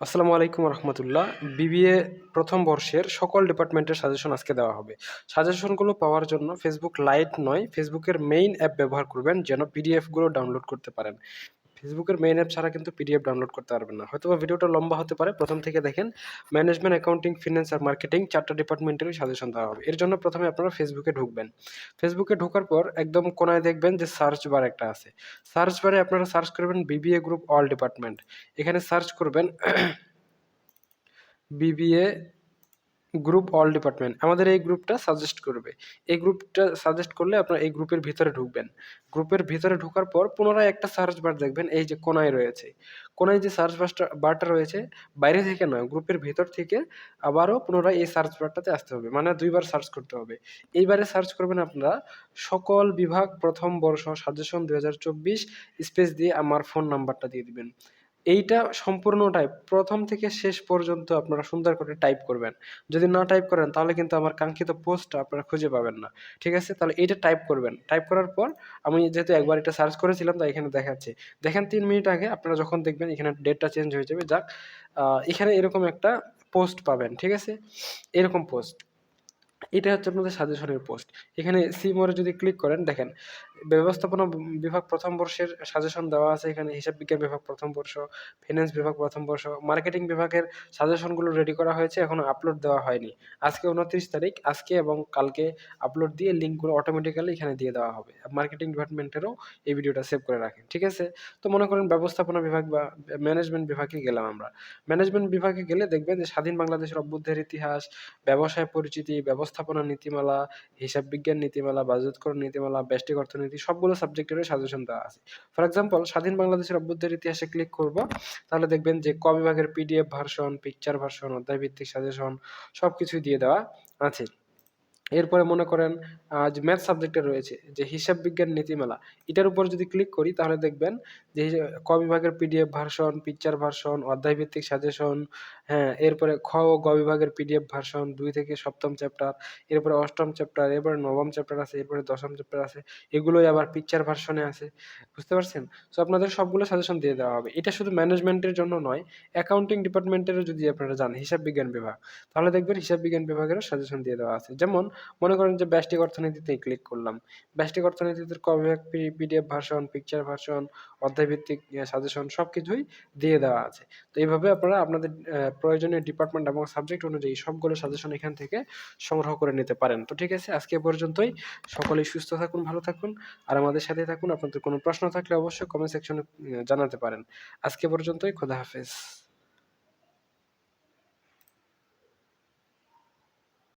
আসসালামু আলাইকুম রহমতুল্লাহ। বিবিএ প্রথম বর্ষের সকল ডিপার্টমেন্টের সাজেশন আজকে দেওয়া হবে। সাজেশনগুলো পাওয়ার জন্য ফেসবুক লাইট নয় ফেসবুকের মেইন অ্যাপ ব্যবহার করবেন যেন পিডিএফগুলো ডাউনলোড করতে পারেন। ফেসবুকের মেইন অ্যাপ ছাড়া কিন্তু পিডিএফ ডাউনলোড করতে পারবেন না। হয়তো ভিডিওটা লম্বা হতে পারে, প্রথম থেকে দেখেন। ম্যানেজমেন্ট অ্যাকাউন্টিং ফিনান্স আর মার্কেটিং চারটা ডিপার্টমেন্টেরই সাজেশন দেওয়া হবে। এর জন্য প্রথমে আপনারা ফেসবুকে ঢুকবেন। ফেসবুকে ঢোকার পর একদম কোনায় দেখবেন যে সার্চ বার একটা আছে। সার্চ বারে আপনারা সার্চ করবেন বিবিএ গ্রুপ অল ডিপার্টমেন্ট এখানে সার্চ করবেন বিবিএ গ্রুপ অল ডিপার্টমেন্ট আমাদের এই গ্রুপটা সাজেস্ট করবে। এই গ্রুপটা সাজেস্ট করলে আপনারা এই গ্রুপের ভিতরে ঢুকবেন। গ্রুপের ভিতরে ঢোকার পর পুনরায় একটা সার্চ বার দেখবেন, এই যে কোনায় রয়েছে। কোনায় যে সার্চ বারটা বারটা রয়েছে, বাইরে থেকে নয় গ্রুপের ভিতর থেকে আবারও পুনরায় এই সার্চ বারটাতে আসতে হবে মানে দুইবার সার্চ করতে হবে। এইবারে সার্চ করবেন আপনারা, সকল বিভাগ প্রথম বর্ষ সাজেশন দু হাজার চব্বিশ স্পেস দিয়ে আমার ফোন নাম্বারটা দিয়ে দিবেন। এইটা সম্পূর্ণটাই প্রথম থেকে শেষ পর্যন্ত আপনারা সুন্দর করে টাইপ করবেন। যদি না টাইপ করেন, তাহলে কিন্তু আমার কাঙ্ক্ষিত পোস্টটা আপনারা খুঁজে পাবেন না। ঠিক আছে? তাহলে এইটা টাইপ করবেন। টাইপ করার পর আমি যেহেতু একবার এটা সার্চ করেছিলাম, তাই এখানে দেখাচ্ছি। দেখেন, তিন মিনিট আগে আপনারা যখন দেখবেন এখানে ডেটটা চেঞ্জ হয়ে যাবে, যাক এখানে এরকম একটা পোস্ট পাবেন। ঠিক আছে? এরকম পোস্ট এটা হচ্ছে আপনাদের সাজেশনের পোস্ট এখানে সি মোড়ে যদি ক্লিক করেন, দেখেন ব্যবস্থাপনা বিভাগ প্রথম বর্ষের সাজেশন দেওয়া আছে এখানে, হিসাব বিজ্ঞান বিভাগ প্রথম বর্ষ ফিনান্স বিভাগ প্রথম বর্ষ মার্কেটিং বিভাগের সাজেশনগুলো রেডি করা হয়েছে, এখনও আপলোড দেওয়া হয়নি। আজকে উনত্রিশ তারিখ, আজকে এবং কালকে আপলোড দিয়ে লিঙ্কগুলো অটোমেটিক্যালি এখানে দিয়ে দেওয়া হবে। মার্কেটিং ডিপার্টমেন্টেরও এই ভিডিওটা সেভ করে রাখেন, ঠিক আছে? তো মনে করেন ব্যবস্থাপনা বিভাগ বা ম্যানেজমেন্ট বিভাগে গেলাম আমরা। ম্যানেজমেন্ট বিভাগে গেলে দেখবেন যে স্বাধীন বাংলাদেশের অভ্যুত্থানের ইতিহাস, ব্যবসায় পরিচিতি, ব্যবস্থাপনা নীতিমালা, হিসাব বিজ্ঞান নীতিমালা বাজেটকরণ নীতিমালা, ব্যষ্টিক অর্থনীতি সবগুলো সাবজেক্টেরই সাজেশন দেওয়া আছে। ফর এক্সাম্পল স্বাধীন বাংলাদেশের অভ্যুত্থানের ইতিহাসে ক্লিক করব, তাহলে দেখবেন যে ক বিভাগের পিডিএফ ভার্সন পিকচার ভার্সন অধ্যায় ভিত্তিক সাজেশন সব কিছুই দিয়ে দেওয়া আছে। এরপরে মনে করেন যে ম্যাথ সাবজেক্টে রয়েছে যে হিসাব বিজ্ঞান নীতিমালা। এটার উপর যদি ক্লিক করি, তাহলে দেখবেন যে ক বিভাগের পিডিএফ ভার্সন পিকচার ভার্সন অধ্যায় ভিত্তিক সাজেশন হ্যাঁ এরপরে খ ও গ বিভাগের পিডিএফ ভার্সন দুই থেকে সপ্তম চ্যাপ্টার এরপরে অষ্টম চ্যাপ্টার এরপরে নবম চ্যাপ্টার আছে, এরপরে দশম চ্যাপ্টার আছে, এগুলোই আবার পিকচার ভার্সনে আছে, বুঝতে পারছেন? সো আপনাদের সবগুলো সাজেশন দিয়ে দেওয়া হবে। এটা শুধু ম্যানেজমেন্টের জন্য নয় অ্যাকাউন্টিং ডিপার্টমেন্টেরও যদি আপনারা জান হিসাব বিজ্ঞান বিভাগ, তাহলে দেখবেন হিসাব বিজ্ঞান বিভাগেরও সাজেশন দিয়ে দেওয়া আছে। যেমন, মনে করেন যে ব্যষ্টিক অর্থনীতিতে ক্লিক করলাম, ব্যষ্টিক অর্থনীতিতে ক বিভাগ পিডিএফ ভার্সন পিকচার ভার্সন অধ্যায়ভিত্তিক সাজেশন সব কিছুই দিয়ে দেওয়া আছে। তো এইভাবে আপনারা আপনাদের প্রয়োজনীয় ডিপার্টমেন্ট এবং সাবজেক্ট অনুযায়ী সবগুলো সাজেশন এখান থেকে সংগ্রহ করে নিতে পারেন। তো ঠিক আছে, আজকে পর্যন্তই। সকলেই সুস্থ থাকুন, ভালো থাকুন। আর আমাদের সাথে থাকুন। আপনাদের কোনো প্রশ্ন থাকলে অবশ্যই কমেন্ট সেকশনে জানাতে পারেন। আজকে পর্যন্তই। খোদা হাফেজ।